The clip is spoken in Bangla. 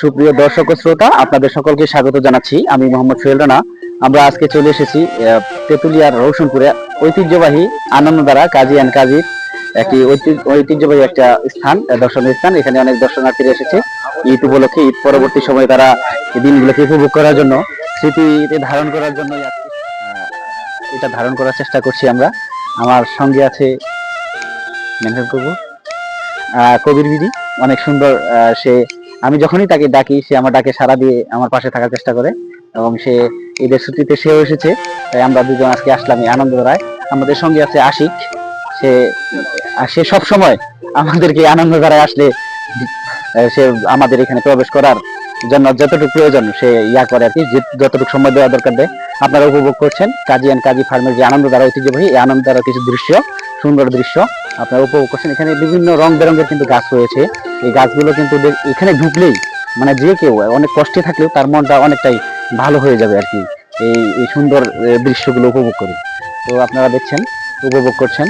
সুপ্রিয় দর্শক ও শ্রোতা, আপনাদের সকলকে স্বাগত জানাচ্ছি। আমি মোহাম্মদ সোহেল রানা। আমরা আজকে চলে এসেছি তেঁতুলিয়ার রৌশনপুরে ঐতিহ্যবাহী আনন্দধারা কাজী অ্যান্ড কাজীর একটি ঐতিহ্যবাহী একটা স্থান দর্শনীয় স্থান। এখানে অনেক দর্শনার্থীরা এসেছে। ঈদ উপলক্ষে, ঈদ পরবর্তী সময়ে তারা দিনগুলোকে উপভোগ করার জন্য, স্মৃতিতে ধারণ করার জন্য এটা ধারণ করার চেষ্টা করছি আমরা। আমার সঙ্গে আছে কবির বিডি অনেক সুন্দর সে আমি যখনই তাকে ডাকি, সে আমার ডাকে সারা দিয়ে আমার পাশে থাকার চেষ্টা করে এবং সে ঈদের ছুটিতে সেও এসেছে। তাই আমরা দুজন আজকে আসলাম এই আনন্দ রায় আমাদের সঙ্গে আছে আশিক। সে সে সব সময় আমাদেরকে আনন্দ ধারায় আসলে সে আমাদের এখানে প্রবেশ করার জন্য যতটুকু প্রয়োজন, সে ইয়া করে আর কি যতটুকু সময় দেওয়া দরকার দেয়। আপনারা উপভোগ করছেন কাজী অ্যান্ড কাজী ফার্মের যে আনন্দ দ্বারা ঐতিহ্যবাহী, এই আনন্দ দ্বারা কিছু দৃশ্য, সুন্দর দৃশ্য আপনারা উপভোগ করছেন। এখানে বিভিন্ন রং বেরঙের কিন্তু গাছ রয়েছে। এই গাছগুলো কিন্তু এখানে ঢুকলেই মানে যে কেউ, অনেক কষ্টে থাকলেও তার মনটা অনেকটাই ভালো হয়ে যাবে আর কি, এই সুন্দর দৃশ্যগুলো উপভোগ করে। তো আপনারা দেখছেন, উপভোগ করছেন।